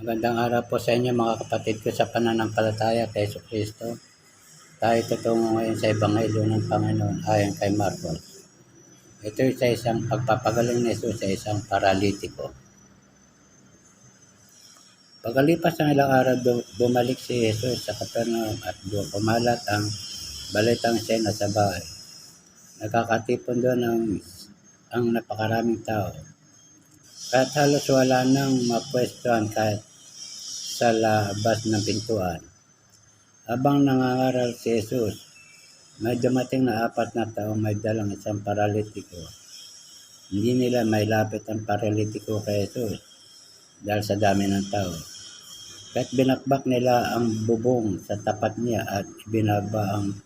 Magandang araw po sa inyo mga kapatid ko sa pananampalataya kay Yesu Kristo. Tayo tutungo ngayon sa Ebanghelyo ng Panginoon ayon kay Marcos. Ito sa isang pagpapagaling ni Jesus sa isang paralitiko. Pagkalipas ng ilang araw, bumalik si Jesus sa Capernaum at kumalat ang balitang sena sa bahay. Nakakatipon doon ang, ang napakaraming tao. Kahit halos wala nang mapwestuhan kahit sa labas ng pintuan. Habang nangangaral si Jesus, may dumating na apat na tao may dalang isang paralitiko. Hindi nila may lapit ang paralitiko kay Jesus dahil sa dami ng tao. Kahit binakbak nila ang bubong sa tapat niya at ibinaba ang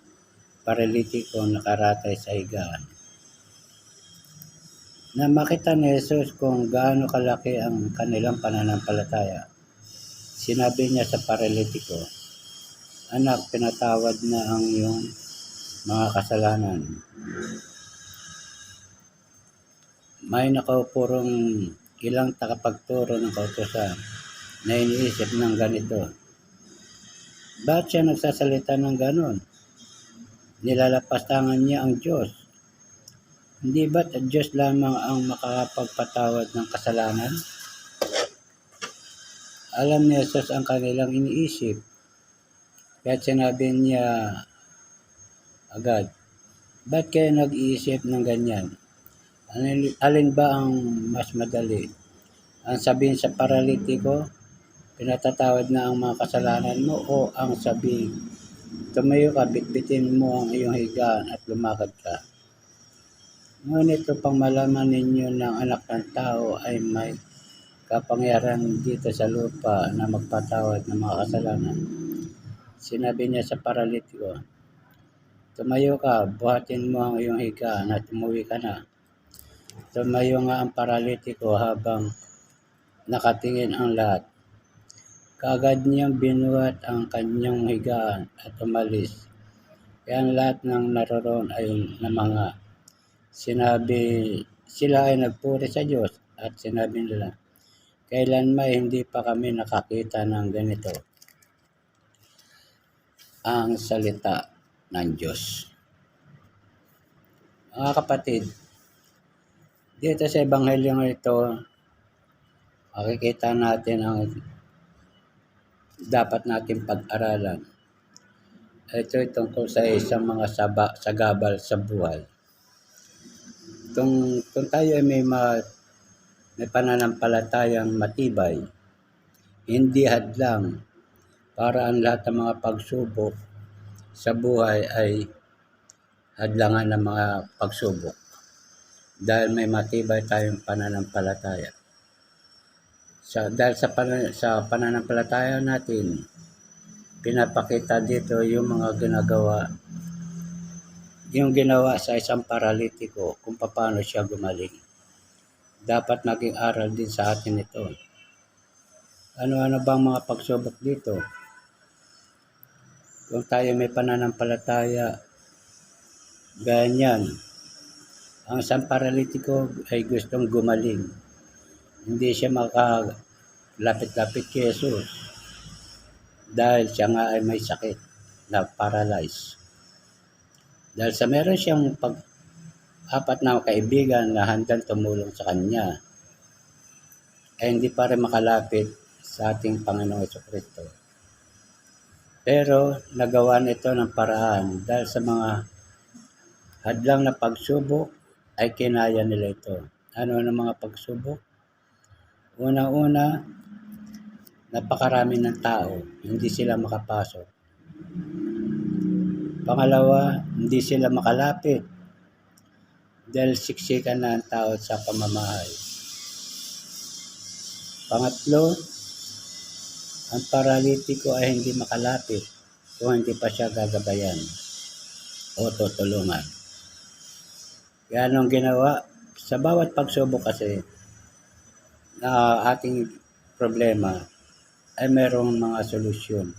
paralitiko nakaratay sa higaan. Na makita ni Jesus kung gaano kalaki ang kanilang pananampalataya, sinabi niya sa paralitiko, Anak, pinatawad na ang iyong mga kasalanan. May nakaupurong ilang takapagturo ng kautosan na iniisip ng ganito. Bakit siya nagsasalita ng ganon? Nilalapastangan niya ang Diyos. Hindi ba't Diyos lamang ang makakapagpatawad ng kasalanan? Alam ni Jesus ang kanilang iniisip. Kaya sinabi niya agad, Ba't kayo nag-iisip ng ganyan? Alin, alin ba ang mas madali? Ang sabihin sa paralitiko, pinatatawad na ang mga kasalanan mo o ang sabihin, tumayo ka, bitbitin mo ang iyong higaan at lumakad ka. Ngunit upang malaman ninyo ng anak ng tao ay may kapangyarihan dito sa lupa na magpatawad ng mga kasalanan. Sinabi niya sa paralitiko, Tumayo ka, buhatin mo ang iyong higaan at umuwi ka na. Tumayo nga ang paralitiko habang nakatingin ang lahat. Kaagad niyang binuhat ang kanyang higaan at umalis. Kaya ang lahat ng naroon ay namanga. Sinabi, sila ay nagpuri sa Diyos at sinabi nila, kailan may hindi pa kami nakakita ng ganito. Ang salita ng Diyos. Mga kapatid, dito sa Ebanghelyo ito, makikita natin ang dapat natin pag-aralan. Ito ay tungkol sa isang mga saba, sagabal sa buhay. Kung, kung tayo ay may, ma, may pananampalatayang matibay, hindi hadlang para ang lahat ng mga pagsubok sa buhay ay hadlangan ng mga pagsubok dahil may matibay tayong pananampalataya. Sa, dahil sa, pan, sa pananampalataya natin, pinapakita dito yung mga ginagawa, yung ginawa sa isang paralitiko kung paano siya gumaling. Dapat maging aral din sa atin ito. Ano-ano bang mga pagsubok dito? Kung tayo may pananampalataya, ganyan, ang isang paralitiko ay gustong gumaling. Hindi siya makalapit-lapit kay Jesus dahil siya nga ay may sakit na paralyzed. Dahil sa meron siyang pag apat na kaibigan na handang tumulong sa kanya, ay hindi pa rin makalapit sa ating Panginoong Kristo. Pero nagawa nito ng paraan dahil sa mga hadlang na pagsubok ay kinaya nila ito. Ano ang mga pagsubok? Unang-una, napakarami ng tao, hindi sila makapasok. Pangalawa, hindi sila makalapit dahil siksikan na ang tao sa pamamahay. Pangatlo, ang paralitiko ay hindi makalapit kung hindi pa siya gagabayan o tutulungan. Kaya anong ginawa? Sa bawat pagsubok kasi na ating problema ay mayroong mga solusyon.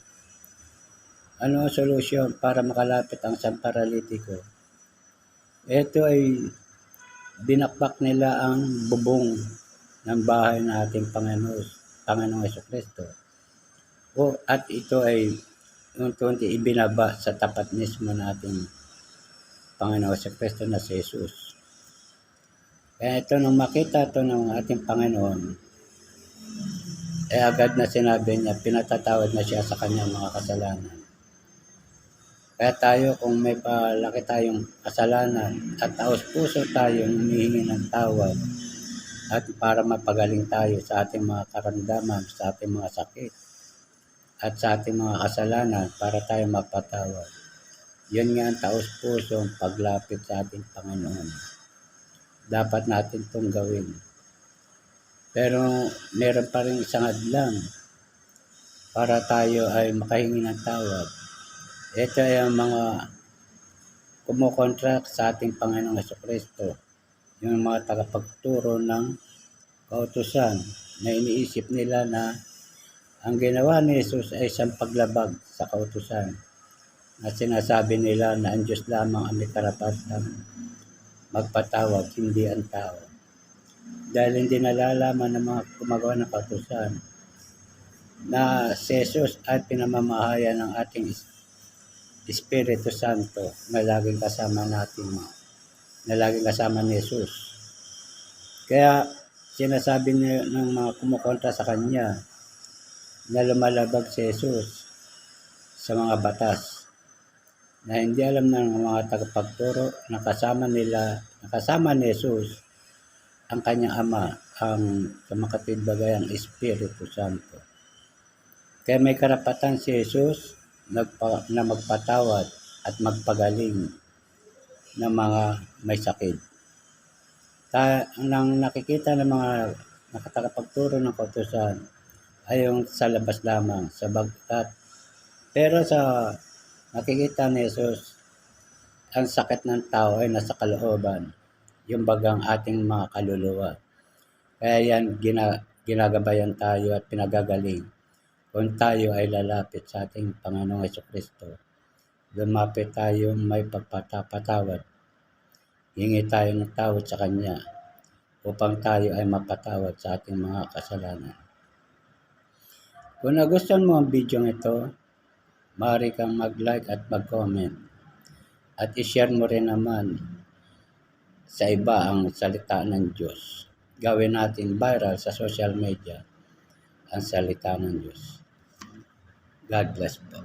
Ano ang solusyon para makalapit ang isang paralitiko? Ito ay binakbak nila ang bubong ng bahay ng ating Panginoon Panginoong Yeso Kristo. O, at ito ay unti-unti ibinaba sa tapat mismo nating Panginoong Yeso Kristo na si Jesus. Kaya ito nung makita ito ng ating Panginoon, eh agad na sinabi niya, pinatatawad na siya sa kanyang mga kasalanan. Kaya tayo kung may palaki tayong kasalanan at taos puso tayong humihingi ng tawad at para mapagaling tayo sa ating mga karamdaman, sa ating mga sakit at sa ating mga kasalanan para tayo mapatawad. Yun nga ang taos pusong paglapit sa ating Panginoon. Dapat natin itong gawin. Pero meron pa rin isang adlang para tayo ay makahingi ng tawad. Ito ay ang mga kumukontra sa ating Panginoong Kristo. Yung mga tagapagturo ng kautusan na iniisip nila na ang ginawa ni Jesus ay isang paglabag sa kautusan na sinasabi nila na ang Diyos lamang ang may karapatan magpatawag, hindi ang tao. Dahil hindi nalalaman ng mga gumagawa ng kautusan na si Jesus ay pinamamahayan ng ating Espiritu Santo na laging kasama natin, na laging kasama ni Jesus. Kaya sinasabi niya ng mga kumukontra sa Kanya na lumalabag si Jesus sa mga batas na hindi alam ng mga tagapagturo na kasama nila, na kasama ni Jesus ang kanyang ama, ang kamakatid bagay ang Espiritu Santo. Kaya may karapatan si Jesus nagpa, na magpatawad at magpagaling ng mga may sakit. Ta, nang nakikita ng mga nakatagapagturo ng kautusan ay yung sa labas lamang, sa bagkat. Pero sa nakikita ni Jesus, ang sakit ng tao ay nasa kalooban, yung bagang ating mga kaluluwa. Kaya yan, gina, ginagabayan tayo at pinagagaling kung tayo ay lalapit sa ating Panginoong Yeso Kristo. Lumapit tayo may pagpatapatawad. Hingi tayo ng tawad sa Kanya upang tayo ay mapatawad sa ating mga kasalanan. Kung nagustuhan mo ang video ito, maaari kang mag-like at mag-comment. At i-share mo rin naman sa iba ang salita ng Diyos. Gawin natin viral sa social media ang salita ng Diyos. God bless po.